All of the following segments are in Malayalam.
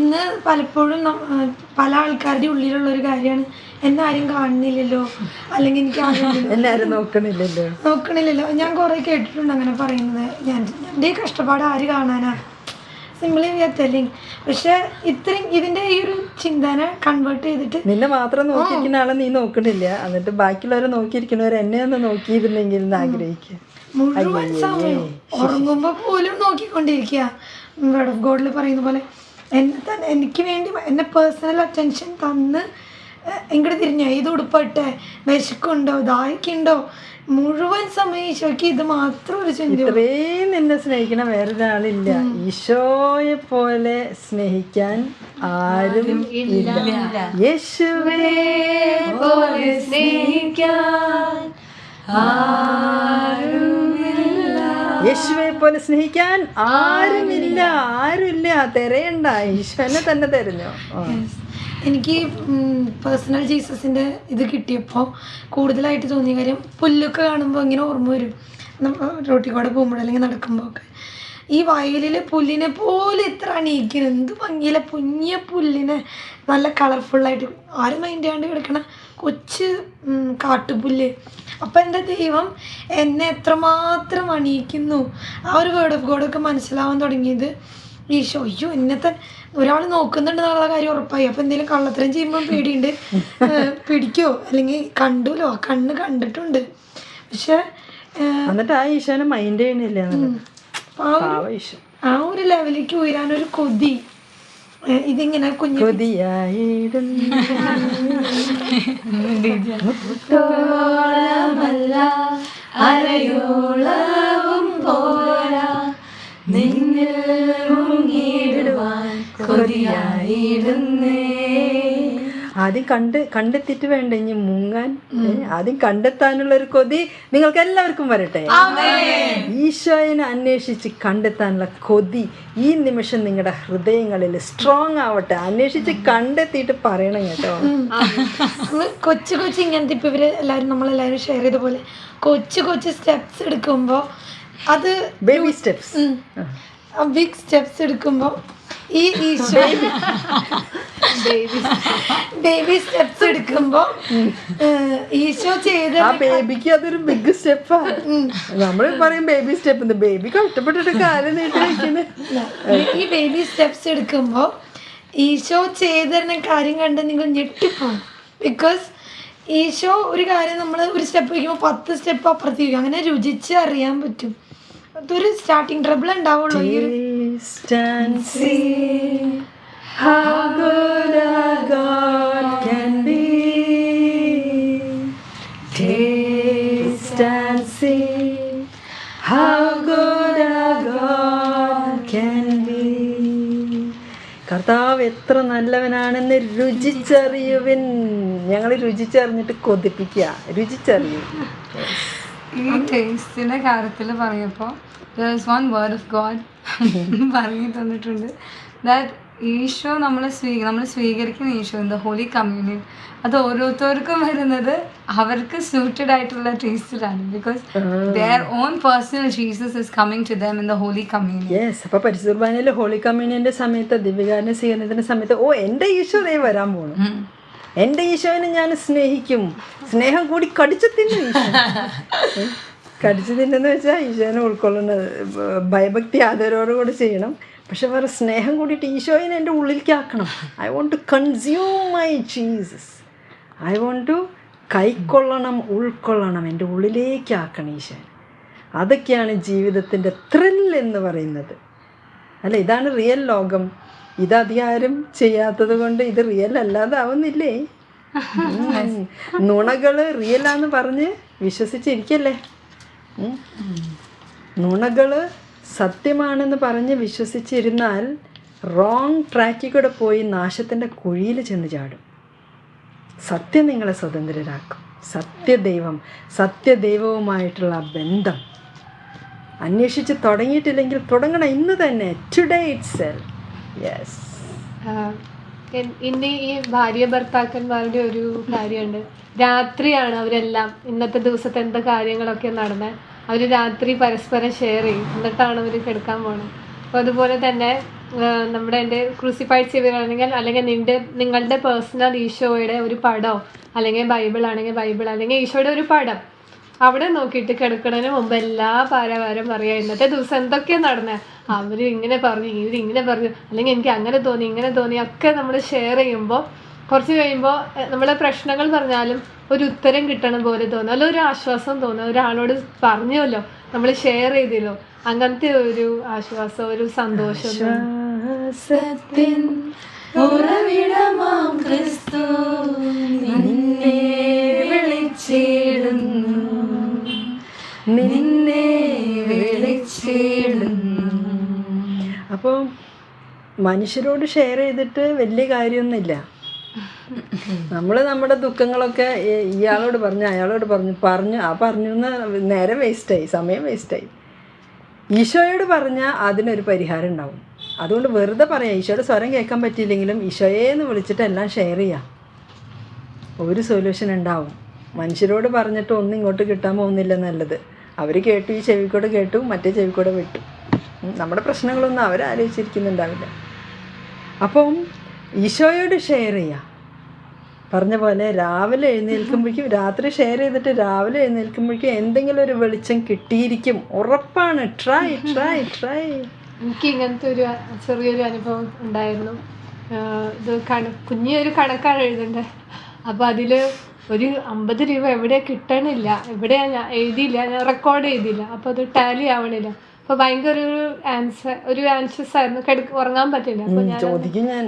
ഇന്ന് പലപ്പോഴും പല ആൾക്കാരുടെ ഉള്ളിലുള്ള ഒരു കാര്യമാണ് എന്നെ ആരും കാണുന്നില്ലല്ലോ അല്ലെങ്കിൽ എനിക്ക് എന്നെ നോക്കണില്ലല്ലോ. നോക്കണില്ലല്ലോ. ഞാൻ കുറെ കേട്ടിട്ടുണ്ട് അങ്ങനെ പറയുന്നത്. ഞാൻ എന്റെ കഷ്ടപ്പാട് ആര് കാണാനാ? സിമ്പിളി വി ആർ ടെല്ലിങ് പക്ഷെ ഇത്രയും ഇതിന്റെ ഈ ഒരു ചിന്തനെ കൺവേർട്ട് ചെയ്തിട്ട് നിന്നെ മാത്രം നോക്കിയിരിക്കുന്ന ആളെ നീ നോക്കണില്ല. എന്നിട്ട് ബാക്കിയുള്ളവരെ നോക്കിയിരിക്കുന്നവർ എന്നെ ഒന്ന് നോക്കിയിരുന്നെങ്കിൽ എന്ന് ആഗ്രഹിക്കുക. മുഴുവൻ സമയം ഉറങ്ങുമ്പോ പോലും നോക്കിക്കൊണ്ടിരിക്കുക. വേർഡ് ഓഫ് ഗോഡിൽ പറയുന്ന പോലെ എന്നെ എനിക്ക് വേണ്ടി എന്നെ പേഴ്സണൽ അറ്റൻഷൻ തന്ന് എങ്ങോട്ട് തിരിഞ്ഞു? ഇത് ഉടുപ്പട്ടെ വിശക്കുണ്ടോ? ദാഹിക്കുണ്ടോ മുഴുവൻ സമയം ഈശോയ്ക്ക് ഇത് മാത്രം ഒരു ചിന്ത ഇത്രയും നിന്നെ സ്നേഹിക്കണ വേറൊരാളില്ല. ഈശോയെ പോലെ സ്നേഹിക്കാൻ ആരും ഇല്ല. യേശുവേ പോലെ സ്നേഹിക്കാൻ യേശുവെ പോലെ സ്നേഹിക്കാൻ ആരുമില്ല ആരുമില്ല. തിരയണ്ട. ഈശോനെ തന്നെ തിരഞ്ഞോ. എനിക്ക് പേഴ്സണൽ ജീസസിന്റെ ഇത് കിട്ടിയപ്പോൾ കൂടുതലായിട്ട് തോന്നിയ കാര്യം പുല്ലൊക്കെ കാണുമ്പോൾ ഇങ്ങനെ ഓർമ്മ വരും. നമ്മ റോട്ടിൽ കൂടെ പോകുമ്പോൾ അല്ലെങ്കിൽ നടക്കുമ്പോൾ ഒക്കെ. ഈ വയലിൽ പുല്ലിനെ പോലെ ഇത്ര അണിയിക്കണം. എന്ത് ഭംഗിയിലെ പുഞ്ഞ പുല്ലിനെ. നല്ല കളർഫുള്ളായിട്ട് ആരും മൈൻഡ് ചെയ്യാണ്ട് കിടക്കണ കൊച്ചു കാട്ടുപുല്ല്. അപ്പം എന്റെ ദൈവം എന്നെ എത്രമാത്രം അണിയിക്കുന്നു. ആ ഒരു വേർഡ് ഓഫ് ഗോഡൊക്കെ മനസ്സിലാവാൻ തുടങ്ങിയത് ഈശോ. അയ്യോ എന്നെ തന്നെ ഒരാൾ നോക്കുന്നുണ്ട് എന്നുള്ള കാര്യം ഉറപ്പായി. അപ്പം എന്തെങ്കിലും കള്ളത്തരം ചെയ്യുമ്പോൾ പേടിയുണ്ട്. പിടിക്കോ? അല്ലെങ്കിൽ കണ്ടുല്ലോ കണ്ണ് കണ്ടിട്ടുണ്ട്. പക്ഷെ എന്നിട്ട് ആ ഈശോനെ മൈൻഡ് ചെയ്യണില്ല. ആ ഒരു ലെവലിലേക്ക് ഉയരാനൊരു ആ ഒരു ലെവലിലേക്ക് ഉയരാനൊരു അരയോളവും പോരാ. ഇതിങ്ങനെ കുഞ്ഞു കൊതിയായിടുന്നു. ആദ്യം കണ്ട് കണ്ടെത്തിയിട്ട് വേണ്ട ഇനി മുങ്ങാൻ? ആദ്യം കണ്ടെത്താനുള്ള ഒരു കൊതി നിങ്ങൾക്ക് എല്ലാവർക്കും വരട്ടെ ഈശോയെ അന്വേഷിച്ച് കണ്ടെത്താനുള്ള കൊതി ഈ നിമിഷം നിങ്ങളുടെ ഹൃദയങ്ങളിൽ സ്ട്രോങ് ആവട്ടെ. അന്വേഷിച്ച് കണ്ടെത്തിയിട്ട് പറയണം കേട്ടോ. കൊച്ചു കൊച്ചു ഇങ്ങനത്തെ ഇപ്പൊ ഇവർ എല്ലാരും നമ്മളെല്ലാരും ഷെയർ ചെയ്ത പോലെ കൊച്ചു കൊച്ചു സ്റ്റെപ്സ് എടുക്കുമ്പോൾ അത് ബേബി സ്റ്റെപ്സ് ബിഗ് സ്റ്റെപ്സ് എടുക്കുമ്പോൾ ഈ ഈശോയിൽ ബേബി സ്റ്റെപ്സ് എടുക്കുമ്പോ ഈശോ ചെയ്ത ആ ബേബിക്ക് അതൊരു ബിഗ് സ്റ്റെപ്പാ നമ്മൾ പറയും ബേബി സ്റ്റെപ്പ് ബേബി കഷ്ടപ്പെട്ടിട്ട് കാലം നീട്ടി വെക്കുന്നത് ഈ ബേബി സ്റ്റെപ്സ് എടുക്കുമ്പോ ഈശോ ചെയ്തിരുന്ന കാര്യം കണ്ട് നിങ്ങൾ ഞെട്ടിപ്പോകും ബിക്കോസ് ഈശോ ഒരു കാര്യം നമ്മൾ ഒരു സ്റ്റെപ്പ് വയ്ക്കുമ്പോൾ പത്ത് സ്റ്റെപ്പ് അപ്പുറത്തേക്ക് അങ്ങനെ രുചിച്ച് അറിയാൻ പറ്റും. അതൊരു സ്റ്റാർട്ടിങ് ട്രബിൾ ഉണ്ടാവുള്ളൂ ഈ ഒരു Taste and see how good our God can be. Taste and see how good our God can be. കർത്താവ് എത്ര നല്ലവനാണെന്ന് രുചിച്ചറിയുവിൻ ഞങ്ങൾ രുചിച്ചറിഞ്ഞിട്ട് കൊതിപ്പിക്കുക രുചിച്ചറിയും ഈ ടേസ്റ്റിന്റെ കാര്യത്തിൽ പറയുമ്പോൾ വൺ വേർഡ് ഓഫ് ഗോഡ് പറഞ്ഞു തന്നിട്ടുണ്ട് ദാറ്റ് ഈശോ നമ്മൾ സ്വീ നമ്മൾ സ്വീകരിക്കുന്ന ഈശോ ദ ഹോളി കമ്മ്യൂണിയൻ അത് ഓരോരുത്തർക്കും വരുന്നത് അവർക്ക് സൂട്ടഡ് ആയിട്ടുള്ള ടേസ്റ്റിലാണ് because their own personal Jesus is coming to them in the holy communion yes അപ്പൊ പരിശുദ്ധ ഹോളി കമ്മ്യൂണിയന്റെ സമയത്ത് ദിവ്യകാരനെ സ്വീകരണത്തിന്റെ സമയത്ത് ഓ എന്റെ ഈശോ ദൈവം വരാൻ പോണു. എന്റെ ഈശോനെ ഞാൻ സ്നേഹിക്കും. സ്നേഹം കൂടി കടിച്ചു തിന്നു? കടിച്ചു തിന്നെന്ന് വെച്ചാൽ ഈശോനെ ഉൾക്കൊള്ളുന്നത്. ഭയഭക്തി ആദരവോടുകൂടി ചെയ്യണം. പക്ഷെ വേറെ സ്നേഹം കൂടിയിട്ട് ഈശോയിനെ എന്റെ ഉള്ളിലേക്ക് ആക്കണം I want to consume my Jesus I want to കൈക്കൊള്ളണം ഉൾക്കൊള്ളണം എന്റെ ഉള്ളിലേക്ക് ആക്കണം ഈശോനെ. അതൊക്കെയാണ് ജീവിതത്തിന്റെ ത്രിൽ എന്ന് പറയുന്നത്. അല്ല? ഇതാണ് റിയൽ ലോകം. ഇത് അധികാരം ചെയ്യാത്തത് കൊണ്ട് ഇത് റിയൽ അല്ലാതാവുന്നില്ലേ? ആവുന്നില്ലേ നുണകൾ റിയലാന്ന് പറഞ്ഞ് വിശ്വസിച്ചിരിക്കല്ലേ? ഉം. നുണകൾ സത്യമാണെന്ന് പറഞ്ഞ് വിശ്വസിച്ചിരുന്നാൽ റോങ് ട്രാക്കിൽ കൂടെ പോയി നാശത്തിന്റെ കുഴിയിൽ ചെന്ന് ചാടും. സത്യം നിങ്ങളെ സ്വതന്ത്രരാക്കും. സത്യദൈവം സത്യദൈവവുമായിട്ടുള്ള ബന്ധം അന്വേഷിച്ച് തുടങ്ങിയിട്ടില്ലെങ്കിൽ തുടങ്ങണം. ഇന്ന് തന്നെ. ടുഡേ ഇറ്റ് സെൽ യെസ് ഇന്ന് ഈ ഭാര്യ ഭർത്താക്കന്മാരുടെ ഒരു കാര്യമുണ്ട്. രാത്രിയാണ് അവരെല്ലാം ഇന്നത്തെ ദിവസത്തെ എന്താ കാര്യങ്ങളൊക്കെ നടന്നത് അവർ രാത്രി പരസ്പരം ഷെയർ ചെയ്യും. എന്നിട്ടാണ് അവർ കിടക്കാൻ പോണത്. അപ്പോൾ അതുപോലെ തന്നെ നമ്മുടെ എന്റെ ക്രൂസിഫൈഡ് സേവിയറാണെങ്കിൽ അല്ലെങ്കിൽ നിന്റെ നിങ്ങളുടെ പേഴ്സണൽ ഈശോയുടെ ഒരു പടമോ അല്ലെങ്കിൽ ബൈബിൾ ആണെങ്കിൽ ബൈബിൾ അല്ലെങ്കിൽ ഈശോയുടെ ഒരു പടം അവിടെ നോക്കിയിട്ട് കിടക്കുന്നതിന് മുമ്പ് എല്ലാ പാരവാരം പറയാ ഇന്നത്തെ ദിവസം എന്തൊക്കെയാ നടന്നത് അവർ ഇങ്ങനെ പറഞ്ഞു ഇവർ ഇങ്ങനെ പറഞ്ഞു. അല്ലെങ്കിൽ എനിക്ക് അങ്ങനെ തോന്നി ഇങ്ങനെ തോന്നി ഒക്കെ നമ്മൾ ഷെയർ ചെയ്യുമ്പോൾ കുറച്ച് കഴിയുമ്പോൾ നമ്മളെ പ്രശ്നങ്ങൾ പറഞ്ഞാലും ഒരു ഉത്തരം കിട്ടണ പോലെ തോന്നും. അല്ല ഒരു ആശ്വാസം തോന്നും. ഒരാളോട് പറഞ്ഞല്ലോ നമ്മൾ ഷെയർ ചെയ്തല്ലോ അങ്ങനത്തെ ഒരു ആശ്വാസം ഒരു സന്തോഷം ഉറവിടമാം ക്രിസ്തു. നിന്നെ വിളിച്ചിടുന്നു നിന്നെ വിളിച്ചിടുന്നു. അപ്പോൾ മനുഷ്യരോട് ഷെയർ ചെയ്തിട്ട് വലിയ കാര്യമൊന്നുമില്ല. നമ്മൾ നമ്മുടെ ദുഃഖങ്ങളൊക്കെ ഇയാളോട് പറഞ്ഞു അയാളോട് പറഞ്ഞു പറഞ്ഞു ആ പറഞ്ഞു എന്ന് നേരെ വേസ്റ്റായി സമയം വേസ്റ്റായി. ഈശോയോട് പറഞ്ഞാൽ അതിനൊരു പരിഹാരം ഉണ്ടാവും. അതുകൊണ്ട് വെറുതെ പറയാം ഈശോയുടെ സ്വരം കേൾക്കാൻ പറ്റിയില്ലെങ്കിലും ഈശോയെ എന്ന് വിളിച്ചിട്ട് എല്ലാം ഷെയർ ചെയ്യാം. ഒരു സൊല്യൂഷൻ ഉണ്ടാവും. മനുഷ്യരോട് പറഞ്ഞിട്ട് ഒന്നും ഇങ്ങോട്ട് കിട്ടാൻ പോകുന്നില്ല നല്ലത്. അവർ കേട്ടു ഈ ചെവിക്കൂടെ കേട്ടു മറ്റേ ചെവിക്കൂടെ വിട്ടു. നമ്മുടെ പ്രശ്നങ്ങളൊന്നും അവർ ആലോചിച്ചിരിക്കുന്നുണ്ടാവില്ല. അപ്പം ഈശോയോട് ഷെയർ ചെയ്യാം. പറഞ്ഞ പോലെ രാവിലെ എഴുന്നേൽക്കുമ്പോഴേക്കും രാത്രി ഷെയർ ചെയ്തിട്ട് രാവിലെ എഴുന്നേൽക്കുമ്പോഴേക്കും എന്തെങ്കിലും ഒരു വെളിച്ചം കിട്ടിയിരിക്കും. ഉറപ്പാണ്. ട്രൈ ട്രൈ ട്രൈ എനിക്ക് ഇങ്ങനത്തെ ഒരു ചെറിയൊരു അനുഭവം ഉണ്ടായിരുന്നു. ഇത് കണ കുഞ്ഞൊരു കണക്കാണ് എഴുതണ്ടേ. അപ്പോൾ അതിൽ ഒരു അമ്പത് രൂപ എവിടെ കിട്ടണില്ല. എവിടെയാ ഞാൻ എഴുതിയില്ല. റെക്കോർഡ് ചെയ്തില്ല അപ്പോൾ അത് ടാലി ആവണില്ല. അപ്പോൾ ഭയങ്കര ഒരു ആൻസർ ഒരു ആൻഷ്യസ് ആയിരുന്നു. കിടക്ക് ഉറങ്ങാൻ പറ്റില്ല അപ്പൊ ഞാൻ ചോദിക്കും ഞാൻ.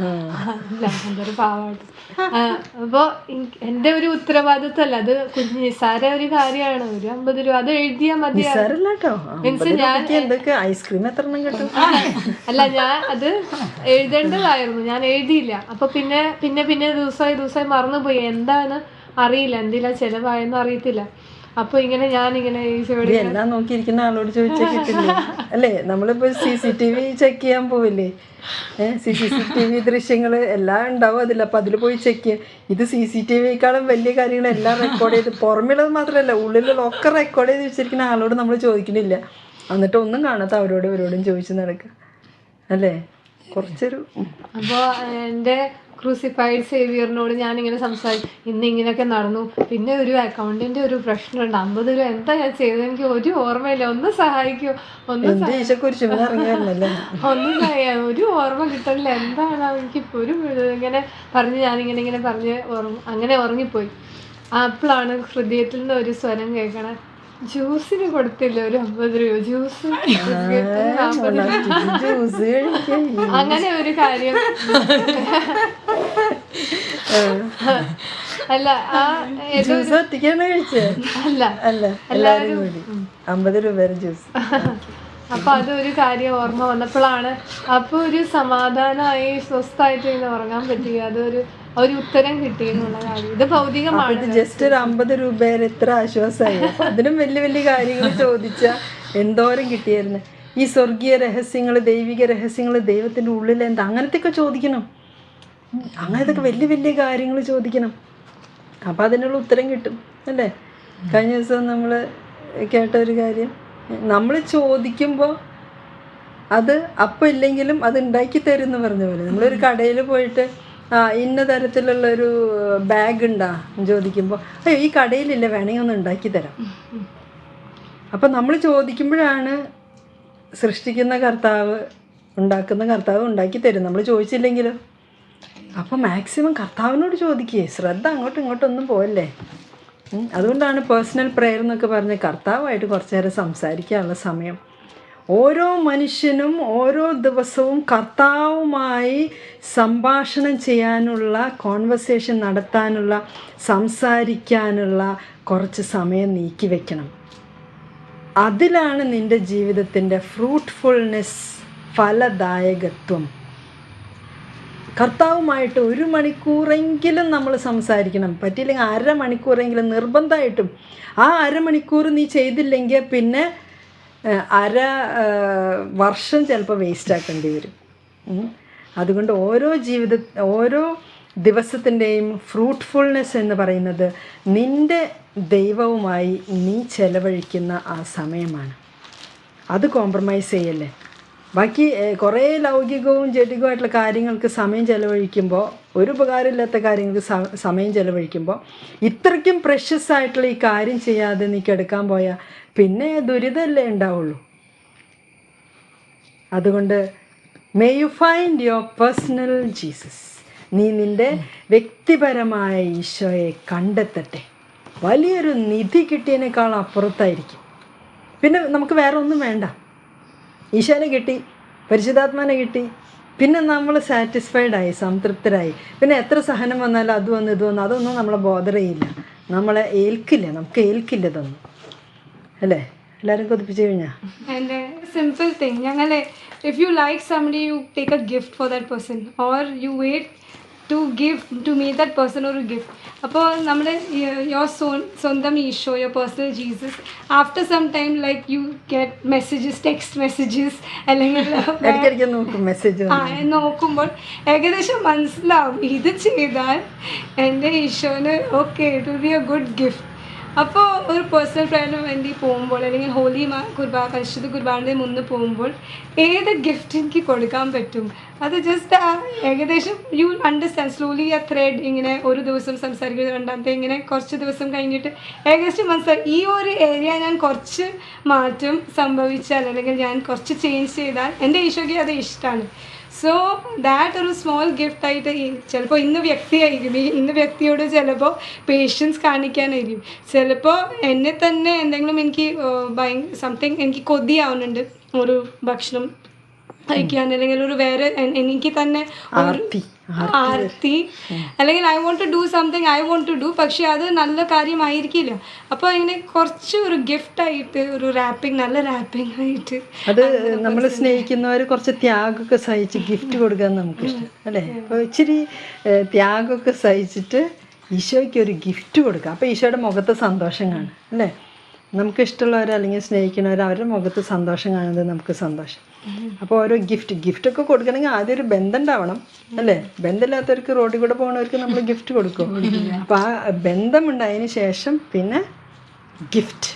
ഉം. അല്ല എന്റെ ഒരു ഉത്തരവാദിത്വമല്ല. അത് കുഞ്ഞ് നിസ്സാര ഒരു കാര്യമാണ്. ഒരു അമ്പത് രൂപ. അത് എഴുതിയാ മതി എന്തൊക്കെ? ഐസ്ക്രീം എത്ര എണ്ണം കിട്ടും? അല്ല ഞാൻ അത് എഴുതേണ്ടതായിരുന്നു. ഞാൻ എഴുതിയില്ല. അപ്പൊ പിന്നെ പിന്നെ പിന്നെ ദിവസമായി ദിവസമായി മറന്നുപോയി. എന്താണ് അറിയില്ല. എന്തിലാ ചെലവായെന്ന് അറിയത്തില്ല. അപ്പൊ ഇങ്ങനെ ഞാനിങ്ങനെ ഈശോയോട് ഇത് എല്ലാം നോക്കിയിരിക്കുന്ന ആളോട് ചോദിച്ചാൽ കിട്ടില്ലേ? അല്ലേ നമ്മളിപ്പോ C C T V check ചെയ്യാൻ പോവില്ലേ? സി സി ടി വി ദൃശ്യങ്ങൾ എല്ലാം ഉണ്ടാവും അതിൽ. അപ്പൊ അതിൽ പോയി ചെക്ക് ചെയ്യാം. ഇത് സി സി ടി വിക്കാളും വലിയ കാര്യങ്ങൾ എല്ലാം റെക്കോർഡ് ചെയ്ത് പുറമെയുള്ളത് മാത്രമല്ല ഉള്ളിലുള്ള ഒക്കെ റെക്കോർഡ് ചെയ്ത് വെച്ചിരിക്കുന്ന ആളോട് നമ്മൾ ചോദിക്കണില്ല എന്നിട്ട് ഒന്നും കാണാത്ത അവരോട് ഇവരോടും ചോദിച്ചു നടക്കുക. അല്ലേ? കുറച്ചൊരു അപ്പോ അപ്പോൾ എന്റെ ക്രൂസിഫൈഡ് സേവിയറിനോട് ഞാനിങ്ങനെ സംസാരിച്ചു ഇന്ന് ഇങ്ങനെയൊക്കെ നടന്നു. പിന്നെ ഒരു അക്കൗണ്ടിന്റെ ഒരു പ്രശ്നമുണ്ട്. അമ്പത് രൂപ എന്താ ഞാൻ ചെയ്തത്? എനിക്ക് ഒരു ഓർമ്മയില്ല. ഒന്ന് സഹായിക്കോ. ഒന്ന് ഒന്നും ചെയ്യാൻ ഒരു ഓർമ്മ കിട്ടണില്ല. എന്താണ് എനിക്കിപ്പോൾ ഒരു ഇങ്ങനെ പറഞ്ഞ് ഞാനിങ്ങനെ ഇങ്ങനെ പറഞ്ഞ് ഉറങ്ങ അങ്ങനെ ഉറങ്ങിപ്പോയി. അപ്പോഴാണ് ഹൃദയത്തിൽ നിന്ന് ഒരു സ്വരം കേൾക്കണേ. ജ്യൂസിന് കൊടുത്തില്ല ഒരു അമ്പത് രൂപ. ജ്യൂസ് ജ്യൂസ് അങ്ങനെ ഒരു കാര്യം. അല്ല ആ ജ്യൂസ് ഒറ്റയ്ക്കാണ് കഴിച്ചത് അല്ല. അല്ല എല്ലാവരും കൂടി. അമ്പത് രൂപ ജ്യൂസ്. അപ്പൊ അതൊരു കാര്യം ഓർമ്മ വന്നപ്പോഴാണ്. അപ്പൊ ഒരു സമാധാനമായി സ്വസ്ഥായിട്ട് ഇങ്ങനെ ഉറങ്ങാൻ പറ്റി. അതൊരു ഒരു ഉത്തരം കിട്ടി എന്നുള്ള കാര്യം. ഇത് ഭൗതികമാണ് ഇത് ജസ്റ്റ് ഒരു അമ്പത് രൂപയിൽ എത്ര ആശ്വാസമായി അതിലും അതിനും വലിയ വലിയ കാര്യങ്ങൾ ചോദിച്ച എന്തോരം കിട്ടിയായിരുന്നു. ഈ സ്വർഗീയ രഹസ്യങ്ങൾ ദൈവിക രഹസ്യങ്ങൾ ദൈവത്തിന്റെ ഉള്ളിൽ എന്താ അങ്ങനത്തെയൊക്കെ ചോദിക്കണം. അങ്ങനത്തെയൊക്കെ അങ്ങനത്തൊക്കെ വലിയ വലിയ കാര്യങ്ങൾ ചോദിക്കണം. അപ്പം അതിനുള്ള ഉത്തരം കിട്ടും അല്ലേ? കഴിഞ്ഞ ദിവസം നമ്മൾ കേട്ട ഒരു കാര്യം. നമ്മൾ ചോദിക്കുമ്പോൾ അത് അപ്പം ഇല്ലെങ്കിലും അത് ഉണ്ടാക്കി തരും എന്ന് പറഞ്ഞ പോലെ. നമ്മളൊരു കടയിൽ പോയിട്ട് ആ ഇന്ന തരത്തിലുള്ളൊരു ബാഗ് ഉണ്ടാ ചോദിക്കുമ്പോൾ അയ്യോ ഈ കടയിലില്ല വേണമെങ്കിൽ ഒന്ന് ഉണ്ടാക്കി തരാം. അപ്പം നമ്മൾ ചോദിക്കുമ്പോഴാണ് സൃഷ്ടിക്കുന്ന കർത്താവ് ഉണ്ടാക്കുന്ന കർത്താവ് ഉണ്ടാക്കി തരും നമ്മൾ ചോദിച്ചില്ലെങ്കിലോ? അപ്പോൾ മാക്സിമം കർത്താവിനോട് ചോദിക്കുകയെ ശ്രദ്ധ അങ്ങോട്ടും ഇങ്ങോട്ടും ഒന്നും പോയല്ലേ അതുകൊണ്ടാണ് പേഴ്സണൽ പ്രെയർ എന്നൊക്കെ പറഞ്ഞ് കർത്താവായിട്ട് കുറച്ച് നേരം സംസാരിക്കാനുള്ള സമയം. ഓരോ മനുഷ്യനും ഓരോ ദിവസവും കർത്താവുമായി സംഭാഷണം ചെയ്യാനുള്ള കോൺവെർസേഷൻ നടത്താനുള്ള സംസാരിക്കാനുള്ള കുറച്ച് സമയം നീക്കി വയ്ക്കണം അതിലാണ് നിന്റെ ജീവിതത്തിന്റെ ഫ്രൂട്ട്ഫുൾനെസ് ഫലദായകത്വം. കർത്താവുമായിട്ട് ഒരു മണിക്കൂറെങ്കിലും നമ്മൾ സംസാരിക്കണം. പറ്റിയില്ലെങ്കിൽ അരമണിക്കൂറെങ്കിലും നിർബന്ധമായിട്ടും. ആ അരമണിക്കൂർ നീ ചെയ്തില്ലെങ്കിൽ പിന്നെ അര വർഷം ചിലപ്പോൾ വേസ്റ്റ് ആക്കേണ്ടി വരും. അതുകൊണ്ട് ഓരോ ജീവിത ഓരോ ദിവസത്തിന്റെയും ഫ്രൂട്ട്ഫുൾനെസ് എന്ന് പറയുന്നത് നിന്റെ ദൈവവുമായി നീ ചെലവഴിക്കുന്ന ആ സമയമാണ്. അത് കോംപ്രമൈസ് ചെയ്യല്ലേ? ബാക്കി കുറേ ലൗകികവും ജഡികവുമായിട്ടുള്ള കാര്യങ്ങൾക്ക് സമയം ചെലവഴിക്കുമ്പോൾ ഒരു ഉപകാരമില്ലാത്ത കാര്യങ്ങൾക്ക് സമയം ചെലവഴിക്കുമ്പോൾ ഇത്രയ്ക്കും പ്രഷ്യസ് ആയിട്ടുള്ള ഈ കാര്യം ചെയ്യാതെ നീ കിടക്കാൻ പോയാൽ പിന്നെ ദുരിതമല്ലേ ഉണ്ടാവുള്ളൂ. അതുകൊണ്ട് may you find your personal Jesus നീ നിന്റെ വ്യക്തിപരമായ ഈശോയെ കണ്ടെത്തട്ടെ. വലിയൊരു നിധി കിട്ടിയതിനേക്കാൾ അപ്പുറത്തായിരിക്കും. പിന്നെ നമുക്ക് വേറെ ഒന്നും വേണ്ട. ഈശോനെ കിട്ടി പരിശുദ്ധാത്മാനെ കിട്ടി പിന്നെ നമ്മൾ സാറ്റിസ്ഫൈഡ് ആയി സംതൃപ്തരായി. പിന്നെ എത്ര സഹനം വന്നാലും അത് വന്ന് ഇത് വന്ന് അതൊന്നും നമ്മളെ ബോധറയില്ല നമ്മളെ ഏൽക്കില്ല നമുക്ക് ഏൽക്കില്ല ഇതൊന്നും. അല്ലേ? എല്ലാവരും കൊതിപ്പിച്ച് കഴിഞ്ഞാൽ സിമ്പിൾ തിങ് ഞങ്ങൾ if you like somebody you take a gift for that person or you or you wait to me that person ഒരു ഗിഫ്റ്റ് or a gift. അപ്പോൾ നമ്മുടെ യുവർ സ്വന്തം Isho your personal Jesus after some time like you get messages text messages അല്ലെങ്കിൽ ആ നോക്കുമ്പോൾ ഏകദേശം മനസ്സിലാവും. ഇത് ചെയ്താൽ എന്റെ ഈശോന് okay it will be a good gift അപ്പോൾ ഒരു പേഴ്സണൽ പ്രയറിന് വേണ്ടി പോകുമ്പോൾ അല്ലെങ്കിൽ ഹോലി മാ കുർബാ പരിശുദ്ധ കുർബാനയുടെ മുന്ന് പോകുമ്പോൾ ഏത് ഗിഫ്റ്റ് എനിക്ക് കൊടുക്കാൻ പറ്റും? അത് ജസ്റ്റ് ഏകദേശം യു അണ്ടർസ്റ്റാൻഡ് സ്ലോലി ആ ത്രെഡ് ഇങ്ങനെ ഒരു ദിവസം സംസാരിക്കുന്നത് രണ്ടാമത്തെ ഇങ്ങനെ കുറച്ച് ദിവസം കഴിഞ്ഞിട്ട് ഏകദേശം മനസ്സിലായി. ഈ ഒരു ഏരിയ ഞാൻ കുറച്ച് മാറ്റം സംഭവിച്ചാൽ അല്ലെങ്കിൽ ഞാൻ കുറച്ച് ചേഞ്ച് ചെയ്താൽ എന്റെ ഈശോയ്ക്ക് അത് ഇഷ്ടമാണ്. സോ ദാറ്റ് ഒരു സ്മോൾ ഗിഫ്റ്റ് ആയിട്ട് ചിലപ്പോൾ ഇന്ന് വ്യക്തിയായിരിക്കും. ഇന്ന് വ്യക്തിയോട് ചിലപ്പോൾ പേഷ്യൻസ് കാണിക്കാനായിരിക്കും. ചിലപ്പോൾ എന്നെ തന്നെ എന്തെങ്കിലും എനിക്ക് ഭയങ്കര സംതിങ് എനിക്ക് കൊതിയാവുന്നുണ്ട്. ഒരു ഭക്ഷണം കഴിക്കാൻ അല്ലെങ്കിൽ ഒരു വേറെ എനിക്ക് തന്നെ ആർത്തി, അല്ലെങ്കിൽ I want to do something I want to do പക്ഷെ അത് നല്ല കാര്യമായിരിക്കില്ല. അപ്പോൾ ഇങ്ങനെ കുറച്ച് ഒരു ഗിഫ്റ്റ് ആയിട്ട് ഒരു റാപ്പിംഗ് നല്ല റാപ്പിംഗ് ആയിട്ട് അത് നമ്മൾ സ്നേഹിക്കുന്നവർ കുറച്ച് ത്യാഗമൊക്കെ സഹിച്ച് ഗിഫ്റ്റ് കൊടുക്കാൻ നമുക്ക് ഇഷ്ടം അല്ലേ? അപ്പോൾ ഇച്ചിരി ത്യാഗമൊക്കെ സഹിച്ചിട്ട് ഈശോയ്ക്ക് ഒരു ഗിഫ്റ്റ് കൊടുക്കുക അപ്പോൾ ഈശോയുടെ മുഖത്ത് സന്തോഷം കാണും അല്ലേ? നമുക്ക് ഇഷ്ടമുള്ളവർ അല്ലെങ്കിൽ സ്നേഹിക്കുന്നവർ അവരുടെ മുഖത്ത് സന്തോഷം കാണുന്നത് നമുക്ക് സന്തോഷം. അപ്പോൾ ഓരോ ഗിഫ്റ്റ് ഗിഫ്റ്റൊക്കെ കൊടുക്കണമെങ്കിൽ ആദ്യം ഒരു ബന്ധം ഉണ്ടാവണം അല്ലേ? ബന്ധമില്ലാത്തവർക്ക് റോഡിൽ കൂടെ പോകുന്നവർക്ക് നമ്മൾ ഗിഫ്റ്റ് കൊടുക്കും. അപ്പോൾ ആ ബന്ധമുണ്ടായതിന് ശേഷം പിന്നെ ഗിഫ്റ്റ്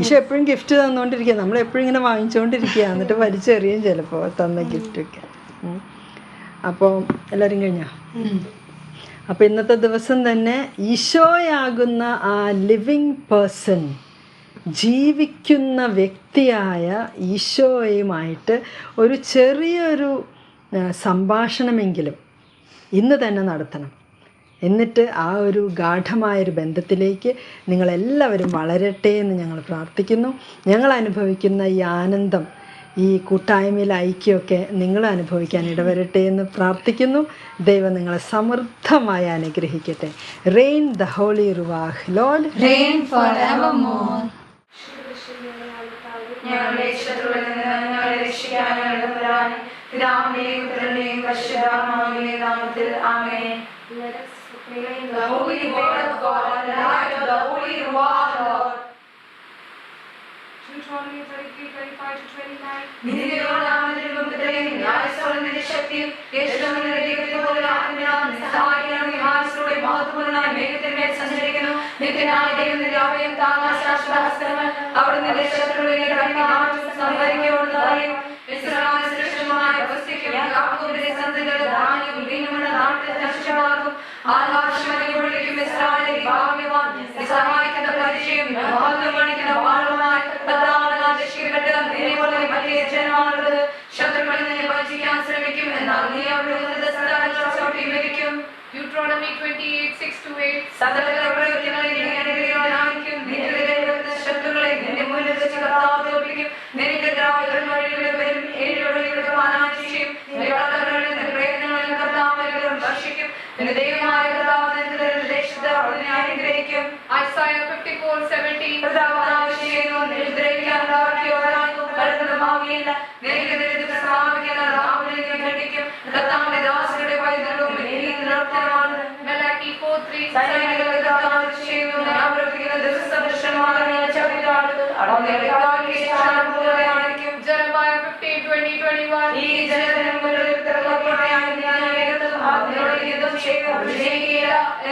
ഈശോ എപ്പോഴും ഗിഫ്റ്റ് തന്നുകൊണ്ടിരിക്കുക. നമ്മൾ എപ്പോഴും ഇങ്ങനെ വാങ്ങിച്ചുകൊണ്ടിരിക്കുക. എന്നിട്ട് വലിച്ചെറിയും ചിലപ്പോൾ തന്ന ഗിഫ്റ്റൊക്കെ. അപ്പോൾ എല്ലാവരും കഴിഞ്ഞോ? അപ്പോൾ ഇന്നത്തെ ദിവസം തന്നെ ഈശോയാകുന്ന ആ ലിവിങ് പേഴ്സൺ ജീവിക്കുന്ന വ്യക്തിയായ ഈശോയുമായിട്ട് ഒരു ചെറിയൊരു സംഭാഷണമെങ്കിലും ഇന്ന് തന്നെ നടത്തണം. എന്നിട്ട് ആ ഒരു ഗാഠമായൊരു ബന്ധത്തിലേക്ക് നിങ്ങളെല്ലാവരും വളരട്ടെ എന്ന് ഞങ്ങൾ പ്രാർത്ഥിക്കുന്നു. ഞങ്ങൾ അനുഭവിക്കുന്ന ഈ ആനന്ദം ഈ കൂട്ടായ്മയിൽ ഐക്യമൊക്കെ നിങ്ങൾ അനുഭവിക്കാൻ ഇടവരട്ടെ എന്ന് പ്രാർത്ഥിക്കുന്നു. ദൈവം നിങ്ങളെ സമൃദ്ധമായി അനുഗ്രഹിക്കട്ടെ. Rain the holy ruach lord for forevermore. ഞങ്ങളുടെ ശത്രുവിൽ നിന്ന് ഞങ്ങളെ രക്ഷിക്കാൻ ഞങ്ങളുടെ പുരാനെ പിതാവിന്റെയും പുത്രന്റെയും പരിശുദ്ധാത്മാവിന്റെയും നാമത്തിൽ ആമേ The holy word of God, the light of the holy Word, Lord. Deuteronomy 33, 25 to 29. നിന്റെയോ നാമത്തിലും മുദ്രയും ന്യായസ്വരത്തിന്റെ ശക്തിയും യേശുവിന്റെ ദൈവത്തെ പോലെ ആത്മനാം സഹായിക്കണം വിഹാരത്തിലൂടെ മഹത്വപൂർണമായ മേഘത്തിന്മേൽ സഞ്ചരിക്കുന്നു നിത്യനായ അവിടുന്ന് ശത്രുവിനെ കണ്ണിമാറ്റും സംഭരിക്കോടുന്ന പറയും ഇസ്രായേൽ സുരക്ഷിതമായ വസ്തുക്കും യാക്കോബിന്റെ സന്തതികൾ ധാന്യവും വീണുമുള്ള നാട്ടിൽ നഷ്ടമാകും ആകാശമണിക്ക് വിളിക്കും ഇസ്രായേലി ഭാഗ്യവാൻ സഹായിക്കുന്ന പരിചയം മഹത്വം കാണിക്കുന്ന മറ്റേ ജനമാണുള്ളത്. ശത്രുക്കളിൽ നിന്നെ വഞ്ചിക്കാൻ ശ്രമിക്കും എന്നാൽ നീ അവരുടെ ഉന്നത സ്ഥാനങ്ങൾ ചവിട്ടി മെതിക്കും Deuteronomy 28, 6 to 8. സകല പ്രവൃത്തികളെ നീ അനുഗ്രഹിക്കും നിന്റെ ശത്രുക്കളെ നിന്റെ മുന്നിൽ വെച്ച് കർത്താവ് തോൽപ്പിക്കും. നിനക്കെതിരായ നിന്റെ പ്രയത്നങ്ങളിൽ കർത്താവ് ഭക്ഷിക്കും നിന്റെ ദൈവമായ കർത്താവ് നിനക്ക് തരുന്ന ദേശത്ത് അവിടുന്ന് അനുഗ്രഹിക്കും. Isaiah 54, 17. കർത്താവ് ചെയ്യുന്നു? നിദ്രയിക്കാൻ കടന്നതുമാവുകയില്ല നിനക്കെതിരെ സ്ഥാപിക്കുന്ന രാവിലെ നീ ഖണ്ഡിക്കും കർത്താവിന്റെ ദാസരുടെ പൈതൃകവും നീ നിരർത്ഥനമാണ് Malachi 4, 3. സൈനികളെ കർത്താവ് ചെയ്യുന്നു? ഞാൻ പ്രവർത്തിക്കുന്ന ദിവസദർശനമാണ് ഞാൻ കാലിൽ ചാരം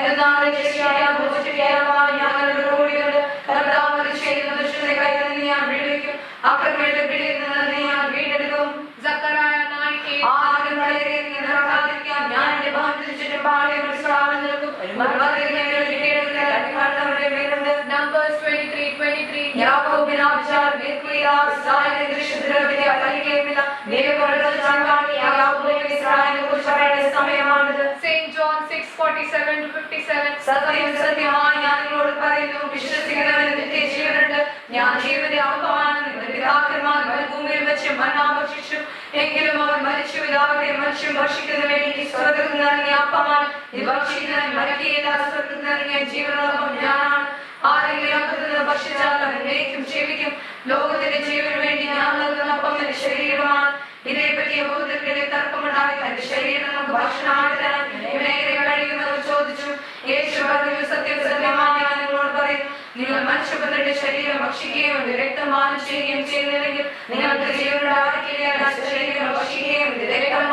എന്നാണ് ശരിയായ ഭൂചികേരളമായ ഞങ്ങളുടെ റോഡികൾ കർത്താവ് ചെയ്ത ദുഷ്ടനെ കൈകളിൽ ഞാൻ വിളിക്കും അക്രമയുടെ പിടിയിൽ നിന്ന് ഞാൻ വീണ്ടെടുക്കും. സക്കറായ നായിക്ക് ആദ്യങ്ങളെ നിലനിർത്താതിരിക്കാൻ ഞാൻ എന്റെ ഭാഗത്തിൽ ചുറ്റും പാളികൾ സ്രാവം നൽകും numbers twenty three twenty three യാക്കോബിനാ വിശാൽ വിർക്കുയാ സായ ദൃശ്യദ്രവ്യത്തെ ഫലിക്കുകയുമില്ല ദൈവങ്ങളുടെ ചാണ്ടാണ് യാക്കോബിന് ഇസ്രായേലിനെ കുറിച്ച് പറയേണ്ട സമയമാണിത്. St. John 6, 47 to 57. സത്യം സത്യമായി ഞാൻ നിങ്ങളോട് പറയുന്നു. വിശ്വസിക്കുന്നവന് നിത്യജീവനുണ്ട് ഞാൻ ജീവന്റെ അപ്പമാണ് നിങ്ങളുടെ പിതാക്കന്മാർ ഭൂമിയിൽ വെച്ച് മന്നാ ഭക്ഷിച്ചു എങ്കിലും അവർ മരിച്ചു. പിതാവിന്റെ മനുഷ്യൻ ഭക്ഷിക്കുന്ന വേണ്ടി സ്വർഗത്തിൽ നിന്നിറങ്ങിയ അപ്പമാണ്. ഇത് ഭക്ഷിക്കുന്നവൻ മരിക്കുകയില്ല. സ്വർഗത്തിൽ നിന്നിറങ്ങിയ ജീവനോടൊപ്പം ഞാനാണ്. ആരെങ്കിലും അപ്പത്തിൽ ഭക്ഷിച്ചാൽ അവൻ എന്നേക്കും ലോകത്തിന്റെ ജീവന് വേണ്ടി ഞാൻ നൽകുന്ന അപ്പം എന്റെ ശരീരമാണ്. ഇതേപ്പറ്റി യഹൂദർക്കിടെ തർക്കമുണ്ടായി. തന്റെ ശരീരം നമുക്ക് ഭക്ഷണമായിട്ട് തരാൻ ഇവനെങ്ങനെ കഴിയുന്നവർ ചോദിച്ചു. യേശു പറഞ്ഞു സത്യം സത്യമാണ്. ഞാൻ നിങ്ങളോട് പറയും നിങ്ങൾ മനുഷ്യപുത്രന്റെ ശരീരം ഭക്ഷിക്കുകയും രക്തം പാനം ചെയ്യുകയും ചെയ്യുന്നില്ലെങ്കിൽ നിങ്ങൾക്ക് ജീവനുണ്ടായിരിക്കുകയല്ല. ശരീരം ഭക്ഷിക്കുകയും രക്തം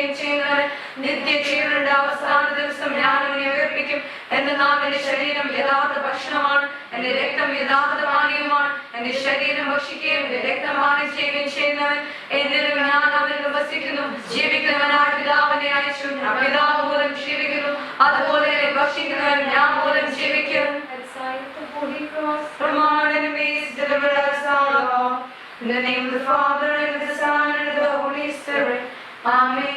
ഉയർത്തുകയും ചെയ്യുന്നവന് നിത്യജീവനുണ്ട് അവസാന ദിവസം ഞാൻ അവനെ ഉയർപ്പിക്കും. എന്റെ നാം എന്റെ ശരീരം യഥാർത്ഥ ഭക്ഷണമാണ്. എന്റെ രക്തം യഥാർത്ഥ പാനീയമാണ്. എന്റെ ശരീരം ഭക്ഷിക്കുകയും എന്റെ രക്തം പാനം ചെയ്യുകയും ചെയ്യുന്നവൻ എന്നിലും ഞാൻ അവനിൽ വസിക്കുന്നു ജീവിക്കുന്നവനായ പിതാവിനെ അയച്ചു. പിതാവ് മൂലം ജീവിക്കുന്നു. അതുപോലെ ഭക്ഷിക്കുന്നവൻ ഞാൻ മൂലം ജീവിക്കും In the name of the Father, and of the Son, and of the Holy Spirit. Amen.